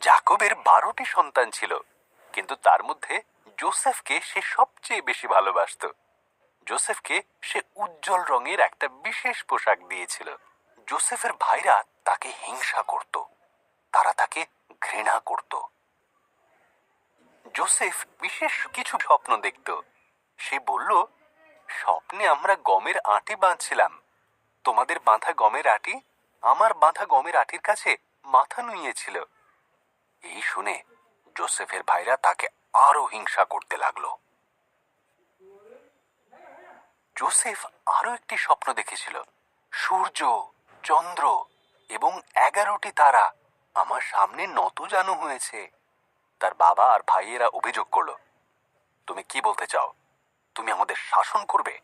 জাকবের বারোটি সন্তান ছিল, কিন্তু তার মধ্যে জোসেফকে সে সবচেয়ে বেশি ভালোবাসতো। জোসেফকে সে উজ্জ্বল রঙের একটা বিশেষ পোশাক দিয়েছিল। জোসেফের ভাইরা তাকে হিংসা করত, তারা তাকে ঘৃণা করত। জোসেফ বিশেষ কিছু স্বপ্ন দেখত। সে বলল, স্বপ্নে আমরা গমের আটি বাঁধছিলাম। তোমাদের বাঁধা গমের আটি আমার বাঁধা গমের আটির কাছে মাথা নুইয়েছিল। এই শুনে জোসেফের ভাইরা তাকে আরও হিংসা করতে লাগল। জোসেফ আরও একটি স্বপ্ন দেখেছিল। সূর্য, চন্দ্র এবং এগারোটি তারা আমার সামনে নত জানু হয়েছে। তার বাবা আর ভাইয়েরা অভিযোগ করল, তুমি কি বলতে চাও? তুমি আমাদের শাসন করবে?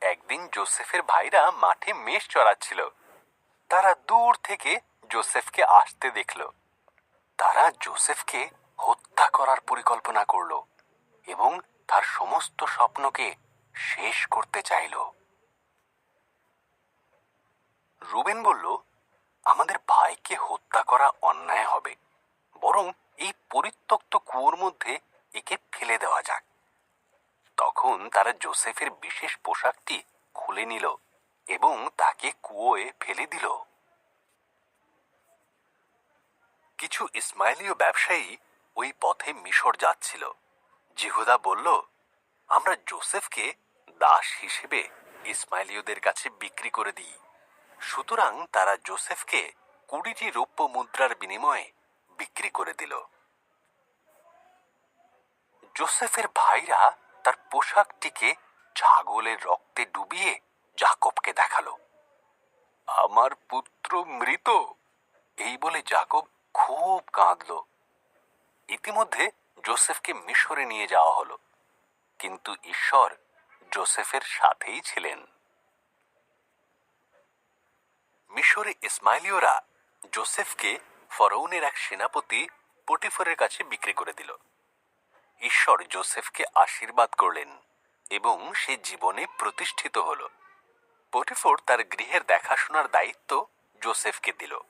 একদিন জোসেফের ভাইরা মাঠে মেষ চড়াচ্ছিল। তারা দূর থেকে জোসেফকে আসতে দেখল। তারা জোসেফকে হত্যা করার পরিকল্পনা করল এবং তার সমস্ত স্বপ্নকে শেষ করতে চাইল। রুবেন বলল, আমাদের ভাইকে হত্যা করা অন্যায় হবে। বরং এই পরিত্যক্ত কুয়োর মধ্যে একে ফেলে দেওয়া যাক। তখন তারা জোসেফের বিশেষ পোশাকটি খুলে নিল এবং তাকে কুয়োয় ফেলে দিল। কিছু ইসমাইলীয় ব্যবসায়ী ওই পথে মিশর যাচ্ছিল। জিহুদা বলল, আমরা জোসেফকে দাস হিসেবে ইসমাইলীয়দের কাছে বিক্রি করে দিই। সুতরাং তারা জোসেফকে কুড়িটি রৌপ্য মুদ্রার বিনিময়ে বিক্রি করে দিল। জোসেফের ভাইরা তার পোশাকটিকে ছাগলের রক্তে ডুবিয়ে জাকবকে দেখাল। আমার পুত্র মৃত। এই বলে জাকব খুব কাঁদল। ইতিমধ্যে জোসেফকে মিশরে নিয়ে যাওয়া হলো। কিন্তু ঈশ্বর জোসেফের সাথেই ছিলেন। মিশরে ইসমাইলীয়রা জোসেফকে ফরৌনের এক সেনাপতি পটিফরের কাছে বিক্রি করে দিল। ঈশ্বর জোসেফকে আশীর্বাদ করলেন এবং সে জীবনে প্রতিষ্ঠিত হল। পটিফর তার গৃহের দেখাশোনার দায়িত্ব জোসেফকে দিল।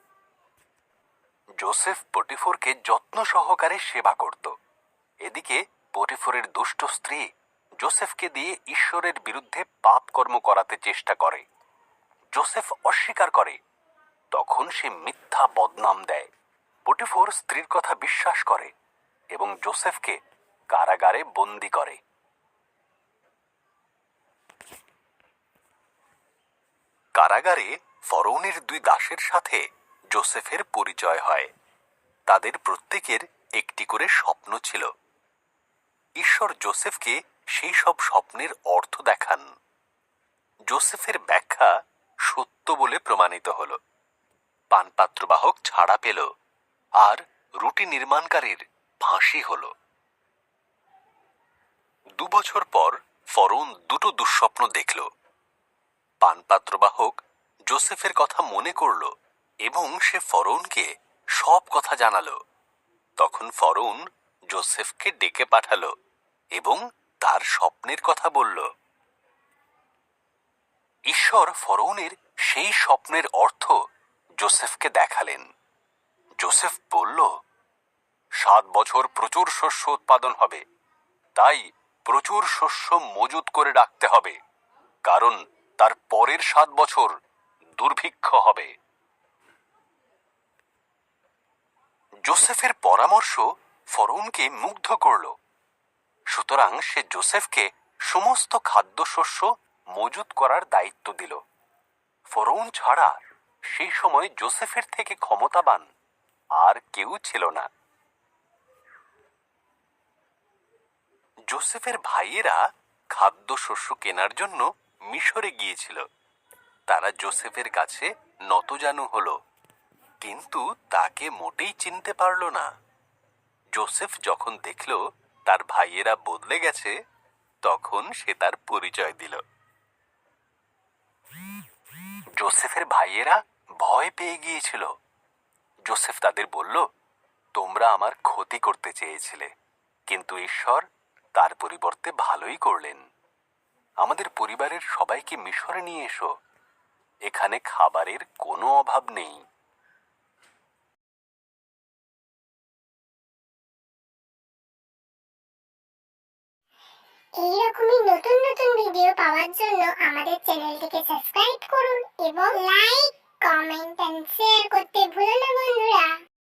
জোসেফ পটিফরকে যত্ন সহকারে সেবা করত। এদিকে পটিফরের দুষ্ট স্ত্রী জোসেফকে দিয়ে ঈশ্বরের বিরুদ্ধে পাপ কর্ম করাতে চেষ্টা করে। জোসেফ অস্বীকার করে। তখন সে মিথ্যা বদনাম দেয়। পটিফোর স্ত্রীর কথা বিশ্বাস করে এবং জোসেফকে কারাগারে বন্দি করে। কারাগারে ফরৌনের দুই দাসের সাথে জোসেফের পরিচয় হয়। তাদের প্রত্যেকের একটি করে স্বপ্ন ছিল। ঈশ্বর জোসেফকে সেই সব স্বপ্নের অর্থ দেখান। জোসেফের ব্যাখ্যা সত্য বলে প্রমাণিত হল। পানপাত্রবাহক ছাড়া পেল, আর রুটি নির্মাণকারীর ফাঁসি হল। দু বছর পর ফরৌন দুটো দুঃস্বপ্ন দেখল। পানপাত্রবাহক জোসেফের কথা মনে করল এবং সে ফরৌনকে সব কথা জানালো। তখন ফরৌন জোসেফকে ডেকে পাঠালো এবং তার স্বপ্নের কথা বলল। ঈশ্বর ফরৌনের সেই স্বপ্নের অর্থ জোসেফকে দেখালেন। জোসেফ বলল, সাত বছর প্রচুর শস্য উৎপাদন হবে। তাই প্রচুর শস্য মজুত করে রাখতে হবে, কারণ তার পরের সাত বছর দুর্ভিক্ষ হবে। জোসেফের পরামর্শ ফরৌনকে মুগ্ধ করল। সুতরাং সে জোসেফকে সমস্ত খাদ্যশস্য মজুত করার দায়িত্ব দিল। ফরৌন ছাড়া সেই সময় জোসেফের থেকে ক্ষমতাবান আর কেউ ছিল না। জোসেফের ভাইয়েরা খাদ্যশস্য কেনার জন্য মিশরে গিয়েছিল। তারা জোসেফের কাছে নতজানু হলো, কিন্তু তাকে মোটেই চিনতে পারল না। জোসেফ যখন দেখল তার ভাইয়েরা বদলে গেছে, তখন সে তার পরিচয় দিল। জোসেফের ভাইয়েরা ভয় পেয়ে গিয়েছিল। জোসেফ তাদের বলল, তোমরা আমার ক্ষতি করতে চেয়েছিলে, কিন্তু ঈশ্বর তার পরিবর্তে ভালোই করলেন। আমাদের পরিবারের সবাইকে মিশরে নিয়ে এসো। এখানে খাবারের কোনো অভাব নেই। এইরকমই নতুন নতুন ভিডিও পাওয়ার জন্য আমাদের চ্যানেলটিকে সাবস্ক্রাইব করুন এবং লাইক, কমেন্ট এন্ড শেয়ার করতে ভুলো না বন্ধুরা।